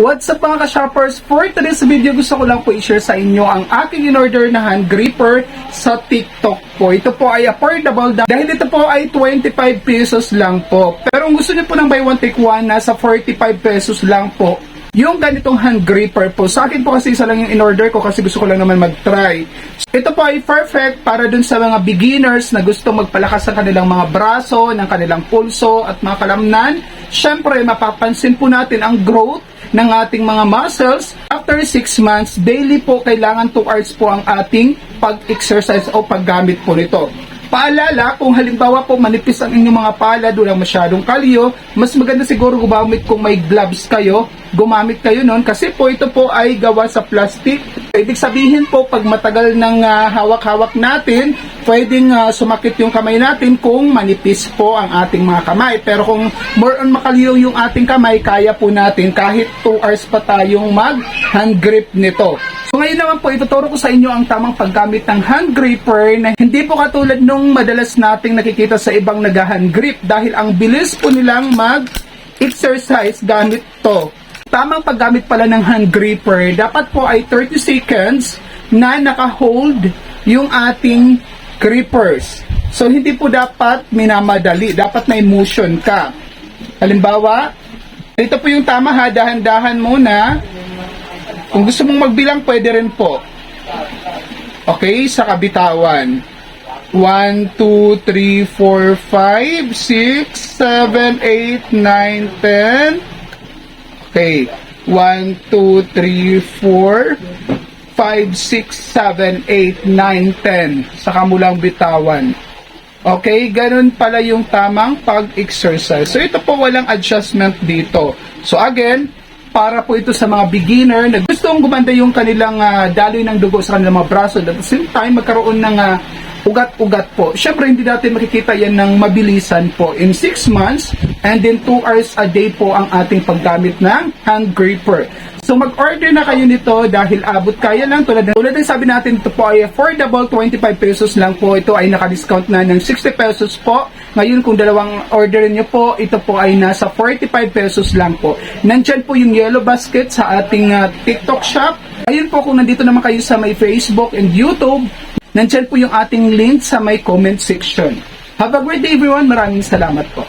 What's up mga ka-shoppers? For today's video, gusto ko lang po i-share sa inyo ang aking in-order na hand gripper sa TikTok po. Ito po ay affordable dah- dahil ito po ay 25 pesos lang po. Pero kung gusto niyo po ng buy one take one, nasa 45 pesos lang po. Yung ganitong hand gripper po, sa akin po kasi isa lang yung in-order ko kasi gusto ko lang naman mag-try. Ito po ay perfect para dun sa mga beginners na gusto magpalakas ng kanilang mga braso, ng kanilang pulso at mga kalamnan. Siyempre, mapapansin po natin ang growth ng ating mga muscles. After 6 months, daily po kailangan 2 hours po ang ating pag-exercise o paggamit po nito. Paalala, kung halimbawa po manipis ang inyong mga palad, walang masyadong kalyo, mas maganda siguro gumamit kung may gloves kayo, gumamit kayo nun kasi po ito po ay gawa sa plastic. Ibig sabihin po, pag matagal ng ah, hawak-hawak natin, pwedeng ah, sumakit yung kamay natin kung manipis po ang ating mga kamay. Pero kung more on makalyo yung ating kamay, kaya po natin kahit 2 hours pa tayong mag-hand grip nito. Ngayon naman po, ituturo ko sa inyo ang tamang paggamit ng hand gripper na hindi po katulad nung madalas nating nakikita sa ibang nag-hand grip dahil ang bilis po nilang mag-exercise gamit to. Tamang paggamit pala ng hand gripper, dapat po ay 30 seconds na naka-hold yung ating grippers. So hindi po dapat minamadali, dapat may motion ka. Halimbawa, ito po yung tama ha, dahan-dahan muna. Kung gusto mong magbilang, pwede rin po. Okay, sa kabitawan. 1, 2, 3, 4, 5, 6, 7, 8, 9, 10. Okay. 1, 2, 3, 4, 5, 6, 7, 8, 9, 10. Saka mo bitawan. Okay, ganun pala yung tamang pag-exercise. So ito po walang adjustment dito. So again, para po ito sa mga beginner na gustong gumanda yung kanilang ah, daloy ng dugo sa kanilang mga braso at the same time magkaroon ng ah, ugat-ugat po. Siyempre hindi natin makikita yan ng mabilisan po. In 6 months and then 2 hours a day po ang ating paggamit ng hand gripper. So mag-order na kayo nito dahil abot kaya lang. Tulad ng, tulad ng sabi natin ito po ay affordable. 25 pesos lang po. Ito ay naka-discount na ng 60 pesos po. Ngayon kung dalawang order niyo po ito po ay nasa 45 pesos lang po. Nandyan po yung yellow basket sa ating ah, TikTok shop. Ayun po kung nandito naman kayo sa may Facebook and YouTube nandyan po yung ating link sa may comment section. Have a great day everyone. Maraming salamat po